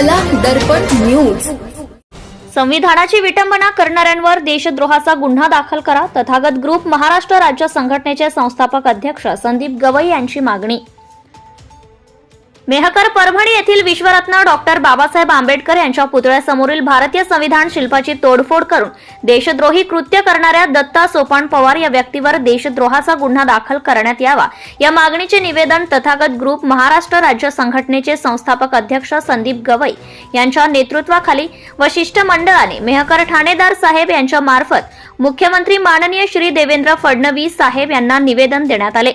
कला दर्पण न्यूज संविधानाची विटंबना करणाऱ्यांवर देशद्रोहाचा गुन्हा दाखल करा तथागत ग्रुप महाराष्ट्र राज्य संघटनेचे संस्थापक अध्यक्ष संदीप गवई यांची मागणी. मेहकर परभणी येथील विश्वरत्न डॉक्टर बाबासाहेब आंबेडकर यांच्या पुतळ्यासमोरील भारतीय संविधान शिल्पाची तोडफोड करून देशद्रोही कृत्य करणाऱ्या दत्ता सोपान पवार या व्यक्तीवर देशद्रोहाचा गुन्हा दाखल करण्यात यावा या मागणीचे निवेदन तथागत ग्रुप महाराष्ट्र राज्य संघटनेचे संस्थापक अध्यक्ष संदीप गवई यांच्या नेतृत्वाखाली व शिष्टमंडळाने मेहकर ठाणेदार साहेब यांच्या मार्फत मुख्यमंत्री माननीय श्री देवेंद्र फडणवीस साहेब यांना निवेदन देण्यात आले.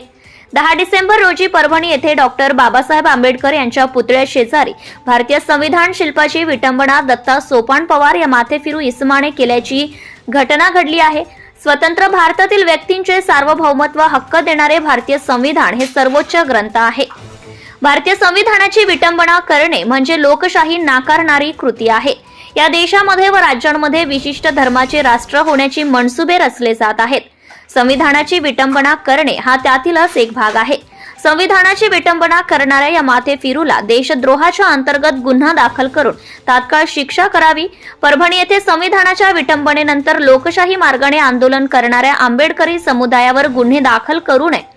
दहा डिसेंबर रोजी परभणी येथे डॉक्टर बाबासाहेब आंबेडकर यांच्या पुतळ्या शेजारी भारतीय संविधान शिल्पाची विटंबना दत्ता सोपान पवार या माथेफिरू इसमाने केल्याची घटना घडली आहे. स्वतंत्र भारतातील व्यक्तींचे सार्वभौमत्व हक्क देणारे भारतीय संविधान हे सर्वोच्च ग्रंथ आहे. भारतीय संविधानाची विटंबना करणे म्हणजे लोकशाही नाकारणारी कृती आहे. या देशामध्ये व राज्यांमध्ये विशिष्ट धर्माचे राष्ट्र होण्याची मनसुबे रचले जात आहेत. संविधानाची विटंबना करणे हा त्यातीलच एक भाग आहे. संविधानाची विटंबना करणाऱ्या या माथे फिरूला देशद्रोहाच्या अंतर्गत गुन्हा दाखल करून तात्काळ शिक्षा करावी. परभणी येथे संविधानाच्या विटंबनेनंतर लोकशाही मार्गाने आंदोलन करणाऱ्या आंबेडकरी समुदायावर गुन्हे दाखल करू नये.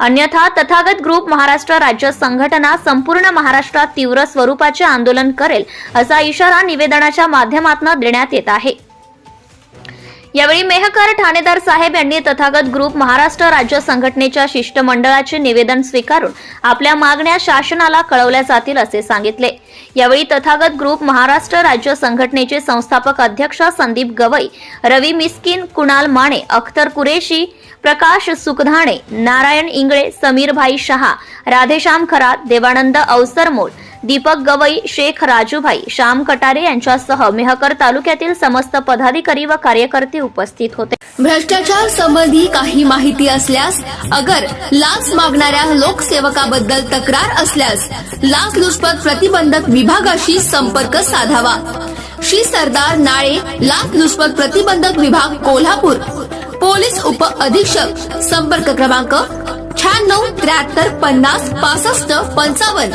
अन्यथा तथागत ग्रुप महाराष्ट्र राज्य संघटना संपूर्ण महाराष्ट्रात तीव्र स्वरूपाचे आंदोलन करेल असा इशारा निवेदनाच्या माध्यमातून देण्यात येत आहे. यावेळी मेहकर ठाणेदार साहेब यांनी तथागत ग्रुप महाराष्ट्र राज्य संघटनेच्या शिष्टमंडळाचे निवेदन स्वीकारून आपल्या मागण्या शासनाला कळवल्या जातील असे सांगितले. यावेळी तथागत ग्रुप महाराष्ट्र राज्य संघटनेचे संस्थापक अध्यक्ष संदीप गवई रवी मिस्किन कुणाल माने अख्तर कुरेशी प्रकाश सुखधाणे नारायण इंगळे समीरभाई शहा राधेश्याम खरात देवानंद अवसरमोल दीपक गवई शेख राजूभाई श्याम कटारे यांच्यासह मेहकर तालुक्यातील समस्त पदाधिकारी व कार्यकर्ते उपस्थित होते. भ्रष्टाचार संबंधी काही माहिती असल्यास अगर लाच मागणाऱ्या लोकसेवकाबद्दल तक्रार असल्यास लाचलुचपत प्रतिबंधक विभागाशी संपर्क साधावा. श्री सरदार नाळे लाचलुचपत प्रतिबंधक विभाग कोल्हापूर. पोलीस उप अधीक्षक संपर्क क्रमांक शहाण्णव त्र्याहत्तर पन्नास पासष्ट पंचावन्न.